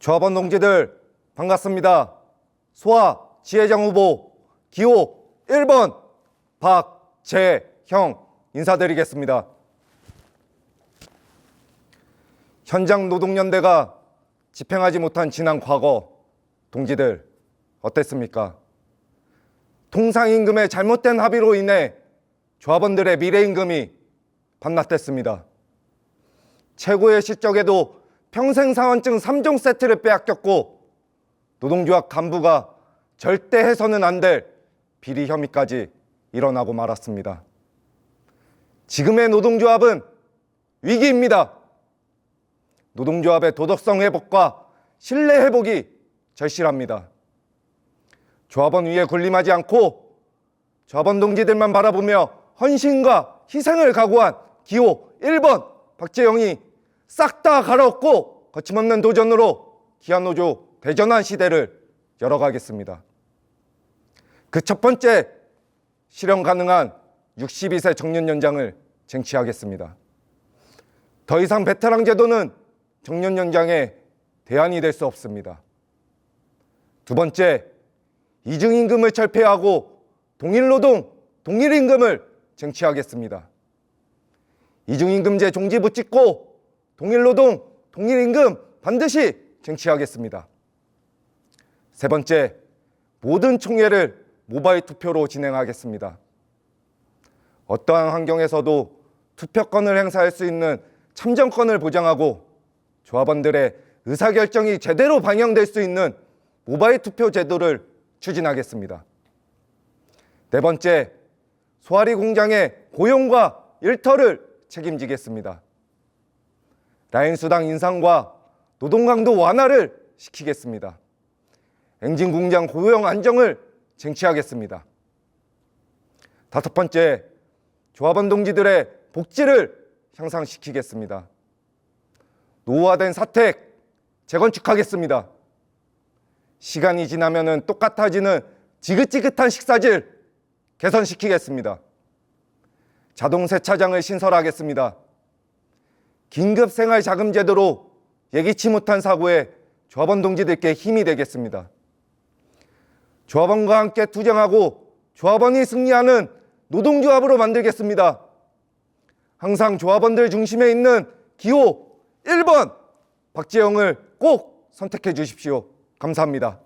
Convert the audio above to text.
조합원 동지들 반갑습니다. 소아 지회장 후보 기호 1번 박재형 인사드리겠습니다. 현장 노동연대가 집행하지 못한 지난 과거 동지들 어땠습니까? 통상임금의 잘못된 합의로 인해 조합원들의 미래임금이 반납됐습니다. 최고의 실적에도 평생사원증 3종 세트를 빼앗겼고 노동조합 간부가 절대 해서는 안 될 비리 혐의까지 일어나고 말았습니다. 지금의 노동조합은 위기입니다. 노동조합의 도덕성 회복과 신뢰 회복이 절실합니다. 조합원 위에 군림하지 않고 조합원 동지들만 바라보며 헌신과 희생을 각오한 기호 1번 박재영이 싹 다 갈아엎고 거침없는 도전으로 기아노조 대전환 시대를 열어가겠습니다. 그 첫 번째 실현 가능한 62세 정년 연장을 쟁취하겠습니다. 더 이상 베테랑 제도는 정년 연장의 대안이 될 수 없습니다. 두 번째, 이중임금을 철폐하고 동일노동, 동일임금을 쟁취하겠습니다. 이중임금제 종지부 찍고 동일 노동, 동일 임금 반드시 쟁취하겠습니다. 세 번째, 모든 총회를 모바일 투표로 진행하겠습니다. 어떠한 환경에서도 투표권을 행사할 수 있는 참정권을 보장하고 조합원들의 의사결정이 제대로 반영될 수 있는 모바일 투표 제도를 추진하겠습니다. 네 번째, 소아리 공장의 고용과 일터를 책임지겠습니다. 라인 수당 인상과 노동 강도 완화를 시키겠습니다. 엔진 공장 고용 안정을 쟁취하겠습니다. 다섯 번째, 조합원 동지들의 복지를 향상시키겠습니다. 노후화된 사택 재건축하겠습니다. 시간이 지나면 똑같아지는 지긋지긋한 식사질 개선시키겠습니다. 자동 세차장을 신설하겠습니다. 긴급 생활 자금 제도로 예기치 못한 사고에 조합원 동지들께 힘이 되겠습니다. 조합원과 함께 투쟁하고 조합원이 승리하는 노동조합으로 만들겠습니다. 항상 조합원들 중심에 있는 기호 1번 박재영을 꼭 선택해 주십시오. 감사합니다.